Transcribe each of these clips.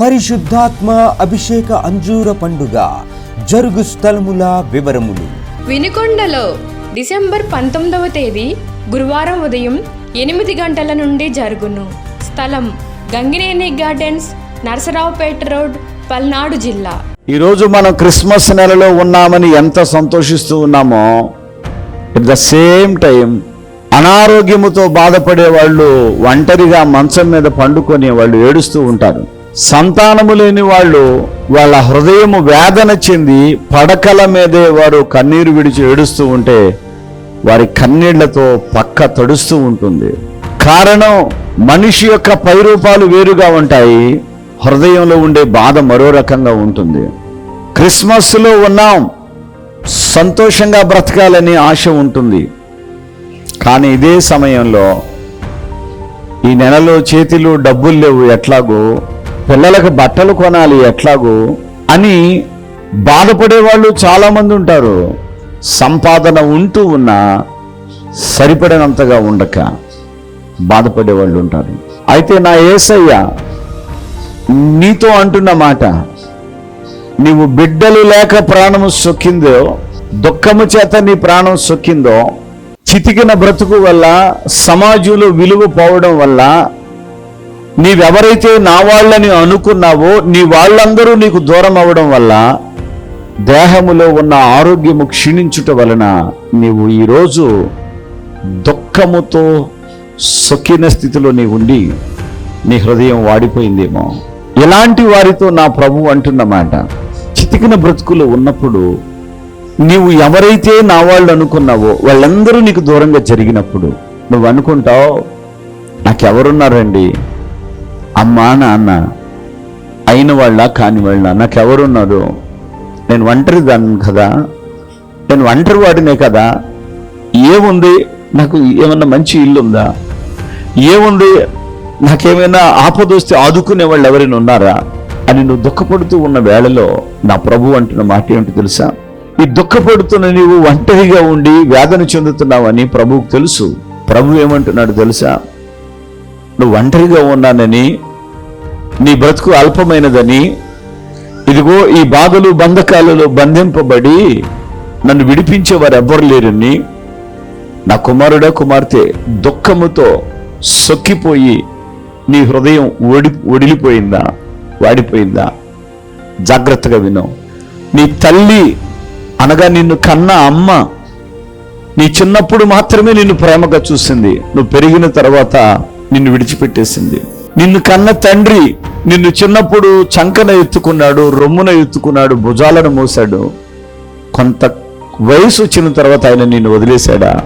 పరిశుద్ధాత్మ అభిషేక అంజూర పండుగ జరుగు స్థలముల వివరములు. వినుకొండలో డిసెంబర్ పంతొమ్మిదవ తేదీ గురువారం ఉదయం ఎనిమిది గంటల నుండి జరుగును. స్థలం గంగినేని గార్డెన్స్ నరసరావుపేట రోడ్ పల్నాడు జిల్లా. ఈరోజు మనం క్రిస్మస్ నెలలో ఉన్నామని ఎంత సంతోషిస్తూ ఉన్నామో ఎట్ ద సేమ్ టైం అనారోగ్యముతో బాధపడే వాళ్ళు ఒంటరిగా మంచం మీద పండుకొని వాళ్ళు ఏడుస్తూ ఉంటారు. సంతానము లేని వాళ్ళు వాళ్ళ హృదయము వేదన చెంది పడకల మీదే వారు కన్నీరు విడిచి ఏడుస్తూ ఉంటే వారి కన్నీళ్ళతో పక్క తడుస్తూ ఉంటుంది. కారణం మనిషి యొక్క పైరూపాలు వేరుగా ఉంటాయి. హృదయంలో ఉండే బాధ మరో రకంగా ఉంటుంది. క్రిస్మస్లో ఉన్నాం. సంతోషంగా బ్రతకాలని ఆశ ఉంటుంది. కానీ ఇదే సమయంలో ఈ నెలలో చేతిలో డబ్బులు లేవు ఎట్లాగో పిల్లలకు బట్టలు కొనాలి ఎట్లాగో అని బాధపడే వాళ్ళు చాలామంది ఉంటారు. సంపాదన ఉంటూ ఉన్నా సరిపడినంతగా ఉండక బాధపడే వాళ్ళు ఉంటారు. అయితే నా ఏసయ్య నీతో అంటున్న మాట నీవు బిడ్డలు లేక ప్రాణము సొక్కిందో దుఃఖము చేత నీ ప్రాణం సొక్కిందో చితికిన బ్రతుకు వల్ల సమాజంలో విలువ పోవడం వల్ల నీవెవరైతే నా వాళ్ళని అనుకున్నావో నీ వాళ్ళందరూ నీకు దూరం అవ్వడం వల్ల దేహములో ఉన్న ఆరోగ్యము క్షీణించుట వలన నీవు ఈరోజు దుఃఖముతో సొక్కిన స్థితిలో నీ ఉండి నీ హృదయం వాడిపోయిందేమో. ఎలాంటి వారితో నా ప్రభు అంటున్నమాట చితికిన బ్రతుకులు ఉన్నప్పుడు నీవు ఎవరైతే నా వాళ్ళు అనుకున్నావో వాళ్ళందరూ నీకు దూరంగా జరిగినప్పుడు నువ్వు అనుకుంటావు నాకెవరున్నారండి? అమ్మా నాన్న అయిన వాళ్ళ కాని వాళ్ళ నాకెవరున్నారు? నేను ఒంటరి దాన్ని కదా? నేను ఒంటరి వాడినే కదా? ఏముంది? నాకు ఏమన్నా మంచి ఇల్లు ఉందా ఏముంది? నాకేమైనా ఆపద వస్తే ఆదుకునే వాళ్ళు ఎవరైనా ఉన్నారా? అని నువ్వు దుఃఖపడుతూ ఉన్న వేళలో నా ప్రభు అంటున్న మాట ఏమిటి తెలుసా? ఈ దుఃఖపడుతున్న నీవు ఒంటరిగా ఉండి వేదన చెందుతున్నావని ప్రభువుకు తెలుసు. ప్రభు ఏమంటున్నాడు తెలుసా? నువ్వు ఒంటరిగా ఉన్నానని నీ బ్రతుకు అల్పమైనదని. ఇదిగో ఈ బాధలు బంధకాలలో బంధింపబడి నన్ను విడిపించేవారు ఎవ్వరు లేరని. నా కుమారుడా కుమార్తె దుఃఖముతో సొక్కిపోయి నీ హృదయం ఒడి ఒడిలిపోయిందా వాడిపోయిందా? జాగ్రత్తగా విను. నీ తల్లి అనగా నిన్ను కన్న అమ్మ నీ చిన్నప్పుడు మాత్రమే నిన్ను ప్రేమగా చూసింది. నువ్వు పెరిగిన తర్వాత నిన్ను విడిచిపెట్టేసింది. నిన్ను కన్న తండ్రి నిన్ను చిన్నప్పుడు చంకన ఎత్తుకున్నాడు రొమ్మున ఎత్తుకున్నాడు భుజాలను మోసాడు కొంత వయసు వచ్చిన తర్వాత ఆయన నిన్ను వదిలేశాడా?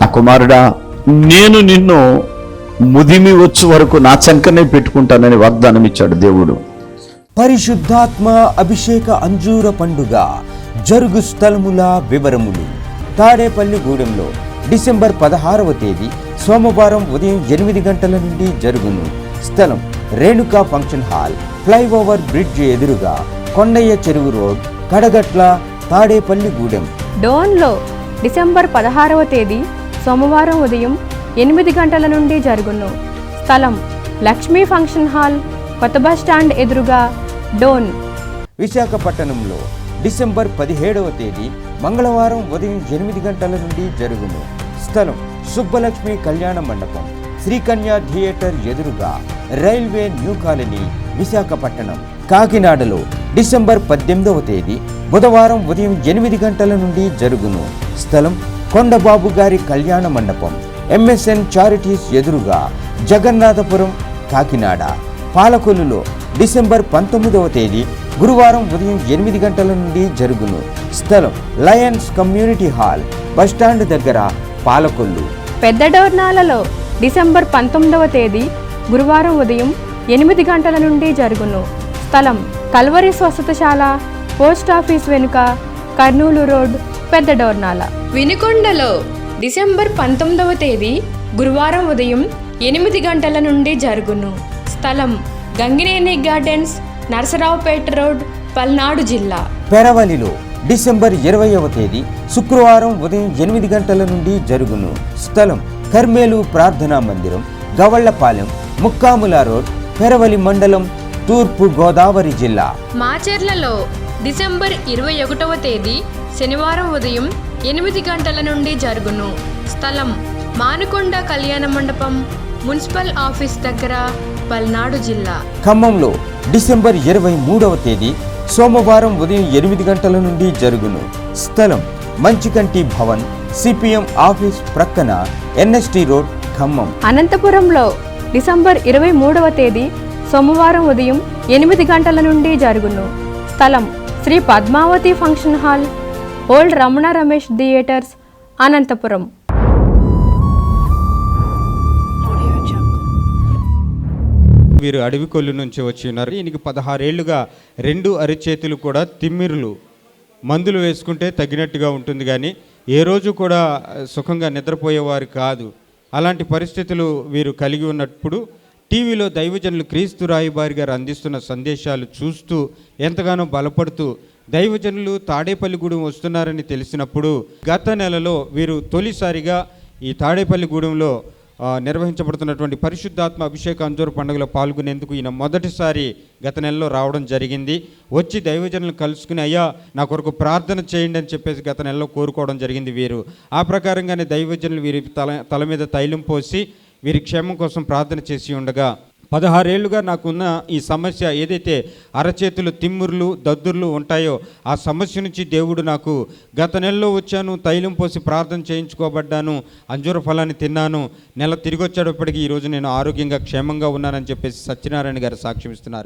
నా కుమారుడా నేను నిన్ను ముదిమి వచ్చు వరకు నా చంకనే పెట్టుకుంటానని వాగ్దానం ఇచ్చాడు దేవుడు. పరిశుద్ధాత్మ అభిషేక అంజూర పండుగ జరుగు స్థలముల వివరములు. తాడేపల్లి గూడెంలో డిసెంబర్ పదహారవ తేదీ సోమవారం ఉదయం ఎనిమిది గంటల నుండి జరుగును. స్థలం Renuka function hall. Flyover bridge ఎదురుగా కొండయ్య చెరువు రోడ్ కడగట్ల తాడేపల్లి గూడెం. డోన్లో డిసెంబర్ పదహారవ తేదీ సోమవారం ఉదయం ఎనిమిది గంటల నుండి జరుగును. స్థలం లక్ష్మీ ఫంక్షన్ హాల్ కొత్త బస్ స్టాండ్ ఎదురుగా డోన్. విశాఖపట్నంలో డిసెంబర్ పదిహేడవ తేదీ మంగళవారం ఉదయం ఎనిమిది గంటల నుండి జరుగును. స్థలం సుబ్బలక్ష్మి కళ్యాణ మండపం శ్రీకన్య థియేటర్ ఎదురుగా రైల్వే న్యూ కాలనీ విశాఖపట్నం. కాకినాడలో డిసెంబర్ పద్దెనిమిదవ తేదీ బుధవారం ఉదయం ఎనిమిది గంటల నుండి జరుగును. స్థలం కొండబాబు గారి కళ్యాణ మండపం ఎంఎస్ఎన్ చారిటీస్ ఎదురుగా జగన్నాథపురం కాకినాడ. పాలకొల్లులో డిసెంబర్ పంతొమ్మిదవ తేదీ గురువారం ఉదయం ఎనిమిది గంటల నుండి జరుగును. స్థలం లయన్స్ కమ్యూనిటీ హాల్ బస్టాండ్ దగ్గర పాలకొల్లు. పెద్ద డోర్నాలలో డిసెంబర్ పంతొమ్మిదవ తేదీ గురువారం ఉదయం ఎనిమిది గంటల నుండి జరుగును. స్థలం కల్వరి స్వస్థతశాల పోస్ట్ ఆఫీస్ వెనుక కర్నూలు రోడ్ పెద్ద డోర్నాల. వినుకొండలో డిసెంబర్ పంతొమ్మిదవ తేదీ గురువారం ఉదయం ఎనిమిది గంటల నుండి జరుగును. స్థలం గంగినేని గార్డెన్స్ నరసరావుపేట రోడ్ పల్నాడు జిల్లా. పెరవలిలో డిసెంబర్ ఇరవైవ తేదీ శుక్రవారం ఉదయం ఎనిమిది గంటల నుండి జరుగును. స్థలం కర్మేలు ప్రార్థనా మందిరం గవళ్ళపాలెం ముక్కాముల రోడ్ పెరవలి మండలం తూర్పు గోదావరి జిల్లా. మాచెర్లలో డిసెంబర్ ఇరవై ఒకటవ తేదీ శనివారం ఉదయం ఎనిమిది గంటల నుండి జరుగును. స్థలం మానుకొండ కళ్యాణ మండపం మున్సిపల్ ఆఫీస్ దగ్గర పల్నాడు జిల్లా. ఖమ్మంలో డిసెంబర్ ఇరవై మూడవ తేదీ సోమవారం ఉదయం ఎనిమిది గంటల నుండి జరుగును. స్థలం మంచికంటి భవన్ సిపిఎం ఆఫీస్ ప్రక్కన ఎన్ఎస్టి రోడ్ ఖమ్మం. అనంతపురంలో డిసెంబర్ ఇరవై మూడవ తేదీ సోమవారం ఉదయం ఎనిమిది గంటల నుండి జరుగును. స్థలం Sri Padmavathi function hall old Ramana Ramesh theatres Anantapur. వీరు అడవి కొల్లు నుంచి వచ్చి ఉన్నారు. ఈయనకి పదహారేళ్ళుగా రెండు అరిచేతులు కూడా తిమ్మిరులు. మందులు వేసుకుంటే తగ్గినట్టుగా ఉంటుంది కానీ ఏ రోజు కూడా సుఖంగా నిద్రపోయేవారు కాదు. అలాంటి పరిస్థితులు వీరు కలిగి ఉన్నప్పుడు టీవీలో దైవజనులు క్రీస్తు రాయిబారి గారు అందిస్తున్న సందేశాలు చూస్తూ ఎంతగానో బలపడుతూ దైవజనులు తాడేపల్లిగూడెం వస్తున్నారని తెలిసినప్పుడు గత నెలలో వీరు తొలిసారిగా ఈ తాడేపల్లిగూడెంలో నిర్వహించబడుతున్నటువంటి పరిశుద్ధాత్మ అభిషేక అంజూరు పండుగలో పాల్గొనేందుకు ఈయన మొదటిసారి గత నెలలో రావడం జరిగింది. వచ్చి దైవజనులు కలుసుకుని అయ్యా నా కొరకు ప్రార్థన చేయండి అని చెప్పేసి గత నెలలో కోరుకోవడం జరిగింది వీరు. ఆ ప్రకారంగానే దైవజనులు వీరి తల తల మీద తైలం పోసి వీరి క్షేమం కోసం ప్రార్థన చేసి ఉండగా పదహారేళ్ళుగా నాకున్న ఈ సమస్య ఏదైతే అరచేతులు తిమ్ముర్లు దద్దుర్లు ఉంటాయో ఆ సమస్య నుంచి దేవుడు నాకు గత నెలలో వచ్చాను తైలం పోసి ప్రార్థన చేయించుకోబడ్డాను అంజూర ఫలాన్ని తిన్నాను. నెల తిరిగి వచ్చేటప్పటికి ఈరోజు నేను ఆరోగ్యంగా క్షేమంగా ఉన్నానని చెప్పేసి సత్యనారాయణ గారు సాక్ష్యం ఇస్తున్నారు.